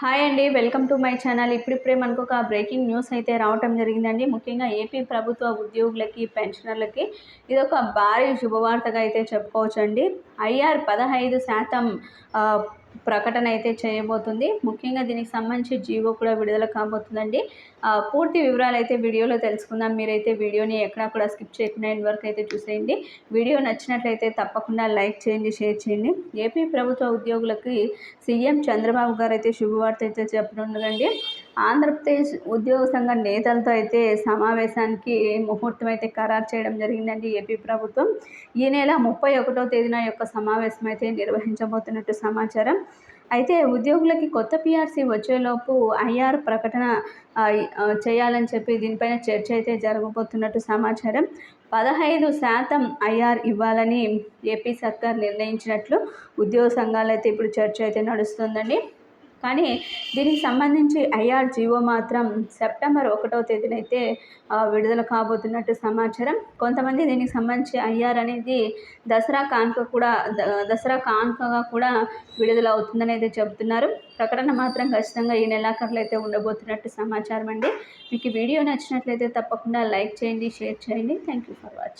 Hi అండి welcome to my channel. ఇప్పుడిప్పుడే మనకు ఒక బ్రేకింగ్ న్యూస్ అయితే రావటం జరిగిందండి. ముఖ్యంగా ఏపీ ప్రభుత్వ ఉద్యోగులకి పెన్షనర్లకి ఇది ఒక భారీ శుభవార్తగా అయితే చెప్పుకోవచ్చండి. ఐఆర్ పదహైదు శాతం ప్రకటన అయితే చేయబోతుంది. ముఖ్యంగా దీనికి సంబంధించి జీవో కూడా విడుదల కాబోతుందండి. పూర్తి వివరాలు అయితే వీడియోలో తెలుసుకుందాం. మీరైతే వీడియోని ఎక్కడా కూడా స్కిప్ చేయకుండా ఎండ్ వరకు అయితే చూసేయండి. వీడియో నచ్చినట్లయితే తప్పకుండా లైక్ చేయండి షేర్ చేయండి. ఏపీ ప్రభుత్వ ఉద్యోగులకి సీఎం చంద్రబాబు గారు అయితే శుభవార్త అయితే చెప్పనుండదండి. ఆంధ్రప్రదేశ్ ఉద్యోగ సంఘ నేతలతో అయితే సమావేశానికి ముహూర్తం అయితే ఖరారు చేయడం జరిగిందండి ఏపీ ప్రభుత్వం. ఈ నెల ముప్పై ఒకటో తేదీన యొక్క సమావేశం అయితే నిర్వహించబోతున్నట్టు సమాచారం. అయితే ఉద్యోగులకి కొత్త పిఆర్సీ వచ్చేలోపు ఐఆర్ ప్రకటన చేయాలని చెప్పి దీనిపైన చర్చ అయితే జరగబోతున్నట్టు సమాచారం. పదహైదు శాతం ఐఆర్ ఇవ్వాలని ఏపీ సర్కార్ నిర్ణయించినట్లు ఉద్యోగ సంఘాలు అయితే ఇప్పుడు చర్చ అయితే నడుస్తుందండి. కానీ దీనికి సంబంధించి ఐఆర్ జీవో మాత్రం సెప్టెంబర్ ఒకటో తేదీనైతే విడుదల కాబోతున్నట్టు సమాచారం. కొంతమంది దీనికి సంబంధించి ఐఆర్ అనేది దసరా కానుక కూడా దసరా కానుకగా కూడా విడుదల అవుతుందని అయితే చెబుతున్నారు. ప్రకటన మాత్రం ఖచ్చితంగా ఈ నెలాఖరులో అయితే ఉండబోతున్నట్టు సమాచారం అండి. మీకు వీడియో నచ్చినట్లయితే తప్పకుండా లైక్ చేయండి షేర్ చేయండి. Thank you for watching.